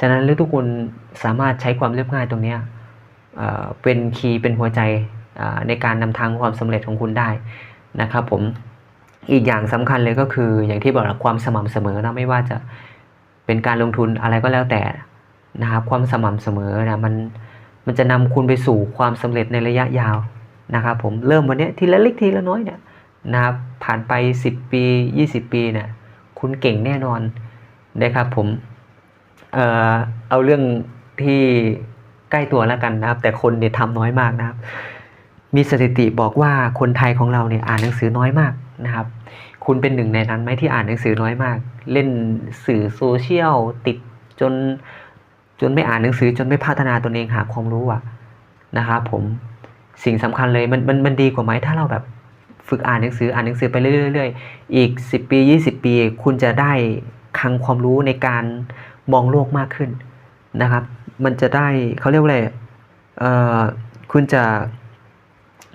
ฉะนั้นหรือทุกคนสามารถใช้ความเรียบง่ายตรงนี้เเป็นคีย์เป็นหัวใจในการนำทางความสำเร็จของคุณได้นะครับผมอีกอย่างสำคัญเลยก็คืออย่างที่บอกแหละความสม่ำเสมอนะไม่ว่าจะเป็นการลงทุนอะไรก็แล้วแต่นะครับความสม่ำเสมอนะมันมันจะนำคุณไปสู่ความสำเร็จในระยะยาวนะครับผมเริ่มวันนี้ทีละเล็กทีละน้อยเนี่ยนะครับผ่านไป 10 ปี 20 ปีเนี่ยคุณเก่งแน่นอนนะครับผม เอ่อเอาเรื่องที่ใกล้ตัวแล้วกันนะครับ แต่คนเนี่ยทำน้อยมากนะครับ มีสถิติบอกว่าคนไทยของเราเนี่ยอ่านหนังสือน้อยมากนะครับ คุณเป็นหนึ่งในนั้นไหมที่อ่านหนังสือน้อยมาก เล่นสื่อโซเชียลติดจนจนไม่อ่านหนังสือจนไม่พัฒนาตนเองหาความรู้อะนะครับผมสิ่งสำคัญเลยมันมันมันดีกว่าไหมถ้าเราแบบฝึกอ่านหนังสืออ่านหนังสือไปเรื่อยๆอีก 10 ปี 20 ปี คุณจะได้คังความรู้ในการ มองโลกมากขึ้นนะครับ มันจะได้เขาเรียกว่าอะไรเอ่อคุณจะ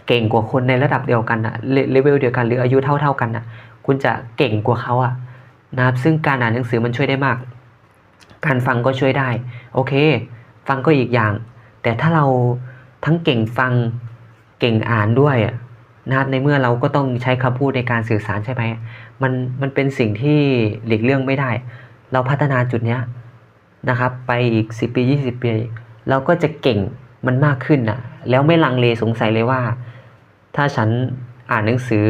เก่งกว่าคนในระดับเดียวกันนะเลเวลเดียวกันหรืออายุเท่าเท่ากันนะคุณจะเก่งกว่าเขาอะนะครับ ซึ่งการอ่านหนังสือมันช่วยได้มาก การฟังก็ช่วยได้ โอเค ฟังก็อีกอย่าง แต่ถ้าเราทั้งเก่งฟังเก่งอ่านด้วยอะนะครับในเมื่อเราก็ต้องใช้คำพูดในการสื่อสารใช่ไหมมันมันเป็นสิ่งที่หลีกเลี่ยงไม่ได้ เราพัฒนาจุดเนี้ย นะครับไปอีก 10 ปี 20 ปี เราก็จะเก่งมันมากขึ้นนะแล้วไม่ลังเลสงสัยเลยว่า ถ้าฉันอ่านหนังสือ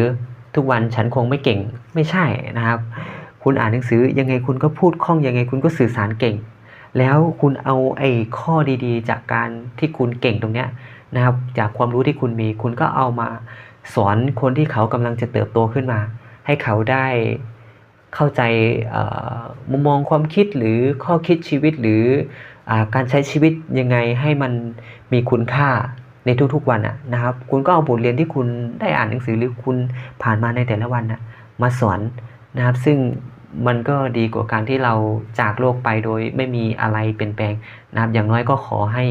ทุกวันฉันคงไม่เก่งไม่ใช่นะครับ คุณอ่านหนังสือยังไงคุณก็พูดคล่องยังไงคุณก็สื่อสารเก่ง แล้วคุณเอาไอ้ข้อดีๆ จากการที่คุณเก่งตรงเนี้ยนะครับ จากความรู้ที่คุณมี คุณก็เอามาสอนคนที่เขากำลังจะเติบโตขึ้นมา ให้เขาได้ เข้าใจมุมมองความคิดหรือข้อคิดชีวิตหรืออการใช้ชีวิตยังไงให้มันมีคุณค่าในทุกๆวันอะนะครับ คุณก็เอาบทเรียนที่คุณได้อ่านหนังสือหรือคุณผ่านมาในแต่ละวันนะมาสอนนะครับ ซึ่งมันก็ดีกว่าการที่เราจากโลกไปโดยไม่มีอะไรเปลี่ยนแปลงนะครับ อย่างน้อยก็ขอให้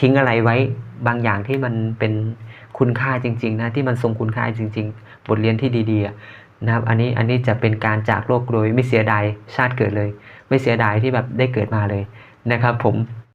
ทิ้งอะไรไว้บางอย่างที่มันเป็นคุณค่าจริง ๆ นะที่มันทรงคุณค่าจริง ๆ บทเรียนที่ดีๆ นะครับ อันนี้อันนี้จะเป็นการจากโลกโดยไม่เสียดายชาติเกิดเลย ไม่เสียดายที่แบบได้เกิดมาเลยนะครับผม